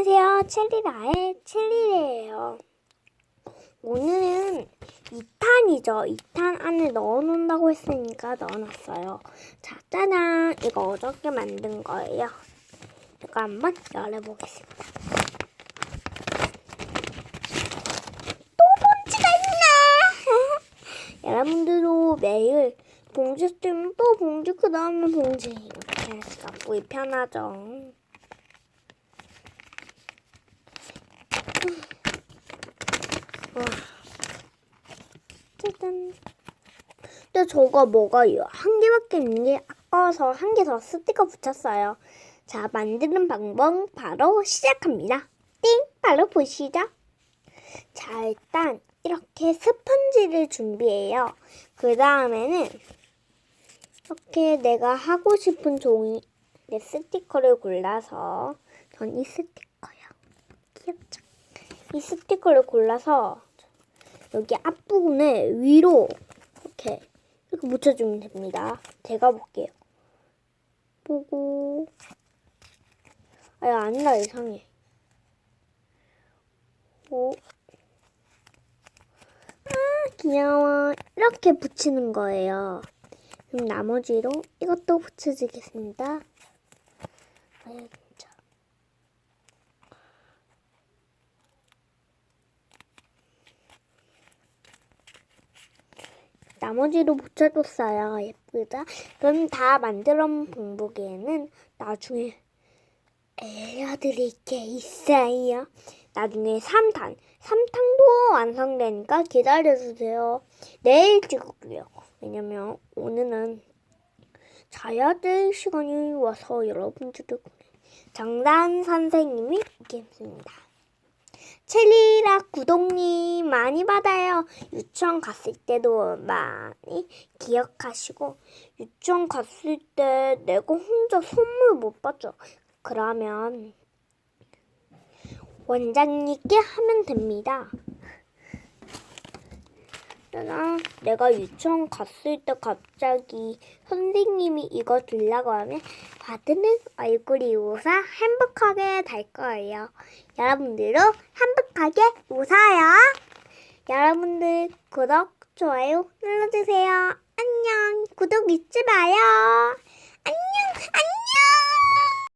안녕하세요. 체리라의 체리예요. 오늘은 2탄이죠. 2탄 안에 넣어놓는다고 했으니까 넣어놨어요. 자, 짜잔! 이거 어저께 만든 거예요. 이거 한번 열어보겠습니다. 또 봉지가 있나? 여러분들도 매일 봉지 쓰면 또 봉지 그 다음에 봉지 이렇게 해서 갖고 편하죠. 와. 짜잔. 근데 저거 뭐가요? 한 개밖에 없는 게 아까워서 한 개 더 스티커 붙였어요. 자, 만드는 방법 바로 시작합니다. 띵! 바로 보시죠. 자, 일단 이렇게 스펀지를 준비해요. 그 다음에는 이렇게 내가 하고 싶은 종이 내 스티커를 골라서 전 이. 귀엽죠? 이 스티커를 골라서 여기 앞부분에 위로 이렇게 이렇게 묻혀주면 됩니다. 제가 볼게요. 보고 아야 아니라 이상해. 오. 아 귀여워. 이렇게 붙이는 거예요. 그럼 나머지로 이것도 붙여주겠습니다. 진 나머지로 붙여줬어요. 예쁘죠? 그럼 다 만들어 본 보기에는 나중에 알려드릴 게 있어요. 나중에 3탄, 3탄도 완성되니까 기다려주세요. 내일 찍을게요. 왜냐면 오늘은 자야 될 시간이 와서 여러분들을 정단 선생님이 오겠습니다. 첼리라 구독님 많이 받아요. 유치원 갔을 때도 많이 기억하시고 유치원 갔을 때 내가 혼자 선물 못 받죠. 그러면 원장님께 하면 됩니다. 짜잔. 내가 유치원 갔을 때 갑자기 선생님이 이거 주려고 하면 받으면 얼굴이 웃어 행복하게 될 거예요. 여러분들도 행복하게 웃어요. 여러분들 구독, 좋아요 눌러주세요. 안녕. 구독 잊지 마요. 안녕, 안녕.